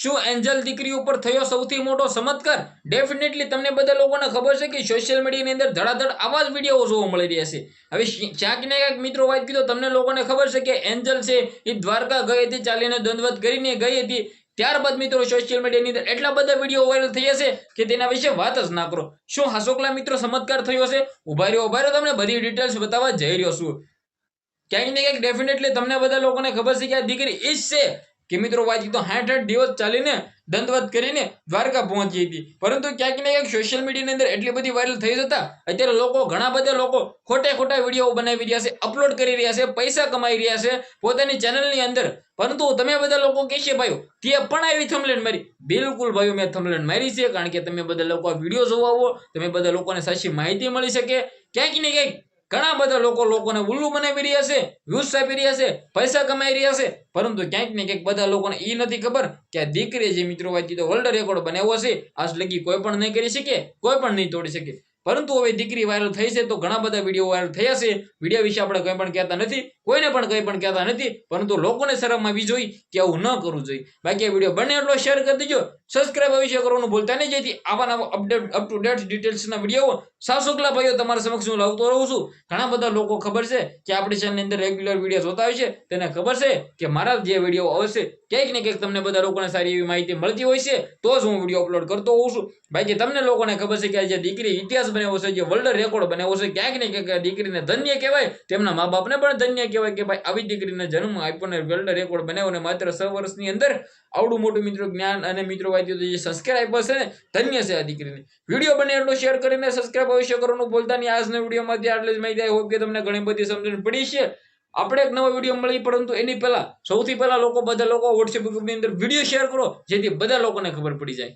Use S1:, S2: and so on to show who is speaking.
S1: શું એન્જલ દીકરી ઉપર થયો સૌથી મોટો ચમત્કાર ડેફિનેટલી તમને બધા લોકોને ખબર છે કે સોશિયલ મીડિયાની અંદર ધડાધડ આવા જ વીડિયો જોવા મળી રહ્યા છે. હવે ક્યાંક ને ક્યાંક મિત્રો વાત કીધો, તમને લોકોને ખબર છે કે એન્જલ છે એ દ્વારકા ગઈ હતી, ચાલીને દંડવત કરીને ગઈ હતી. ત્યારબાદ મિત્રો સોશિયલ મીડિયાની અંદર એટલા બધા વીડિયો વાયરલ થઈ છે કે તેના વિશે વાત જ ના કરો. શું હાસોકલા મિત્રો ચમત્કાર થયો છે? ઊભા રહ્યો ઊભા રહ્યો, તમને બધી ડિટેલ્સ બતાવવા જઈ રહ્યો છું. ક્યાંક ને ક્યાંક ડેફિનેટલી તમને બધા લોકોને ખબર છે કે આ દીકરી ઈજ છે. કે મિત્રો વાત તો હાઠ આઠ દિવસ ચાલીને દંતવત કરીને દ્વારકા પહોંચી હતી. પરંતુ ક્યાંક ને ક્યાંક સોશિયલ મીડિયાની અંદર એટલી બધી વાયરલ થઈ જતા અત્યારે લોકો ઘણા બધા લોકો ખોટે ખોટા વીડિયો બનાવી રહ્યા છે અપલોડ કરી રહ્યા છે, પૈસા કમાઈ રહ્યા છે પોતાની ચેનલની અંદર. પરંતુ તમે બધા લોકો કહેશે ભાઈઓ, તે પણ આવી થમલેન મારી. બિલકુલ ભાઈઓ, મેં થમલેન મારી છે, કારણ કે તમે બધા લોકો આ વીડિયો જોવા આવો, તમે બધા લોકોને સાચી માહિતી મળી શકે. ક્યાંક ને ક્યાંક ઘણા બધા લોકો લોકોને ઉલ્લુ બનાવી રહ્યા છે વ્યૂઝ આપી રહ્યા છે, પૈસા કમાઈ રહ્યા છે, પરંતુ ક્યાંક ને ક્યાંક બધા લોકોને એ નથી ખબર કે આ દીકરી જે મિત્રો વાંચી તો વર્લ્ડ રેકોર્ડ બનાવ્યો છે, આજ લગી કોઈ પણ નહીં કરી શકે, કોઈ પણ નહીં તોડી શકે. પરંતુ હવે દીકરી વાયરલ થઈ છે, તો ઘણા બધા વીડિયો વાયરલ થયા છે. વીડિયો વિશે આપણે કંઈ પણ કહેતા નથી, કોઈને પણ કંઈ પણ કહેતા નથી, પરંતુ લોકોને શરમ આવી જોઈએ કે આવું ન કરવું જોઈએ. બાકી આ વીડિયો બને એટલો શેર કરી દેજો સબસ્ક્રાઇબ અવશ્ય કરવાનું ભૂલતા નહીં, જેથી આવા નવા અપડેટ અપ ટુ ડેટ ડિટેલ્સના વીડિયો સાસુકલા ભાઈઓ તમારા સમક્ષ હું લાવતો રહું છું. ઘણા બધા લોકો ખબર છે કે આપણી ચેનલની અંદર રેગ્યુલર વીડિયો જોતા હોય છે, તેને ખબર છે કે મારા જે વીડિયો આવશે, ક્યાંક ને ક્યાંક તમને બધા લોકોને સારી એવી માહિતી મળતી હોય છે, તો જ હું વીડિયો અપલોડ કરતો હોઉં છું. બાકી તમને લોકોને ખબર છે કે જે દીકરી ઇતિહાસ બનાવ્યો છે, જે વર્લ્ડ રેકોર્ડ બનાવ્યો છે, ક્યાંક ને ક્યાંક દીકરીને ધન્ય કહેવાય. તેમના મા બાપને પણ ધન્ય કહેવાય કે ભાઈ, આવી દીકરીને જન્મ આપ્યો ને વર્લ્ડ રેકોર્ડ બનાવ્યો અને માત્ર છ વર્ષની અંદર આવડું મોટું મિત્રો જ્ઞાન અને મિત્રો વાંચ્યું જે સંસ્કાર આપ્યો છે ને, ધન્ય છે આ દીકરીને. વીડિયો બને એટલો શેર કરીને સબસ્ક્રાઈબ અવશ્ય કરવાનું ભૂલતા નહીં. આજના વિડીયોમાંથી આટલી જ માહિતી હોપ કે તમને ઘણી બધી સમજણ પડી છે. આપણે એક નવો વીડિયો મળી, પરંતુ એની પહેલા, સૌથી પહેલા લોકો, બધા લોકો વોટ્સએપ ગ્રુપની અંદર વીડિયો શેર કરો, જેથી બધા લોકોને ખબર પડી જાય.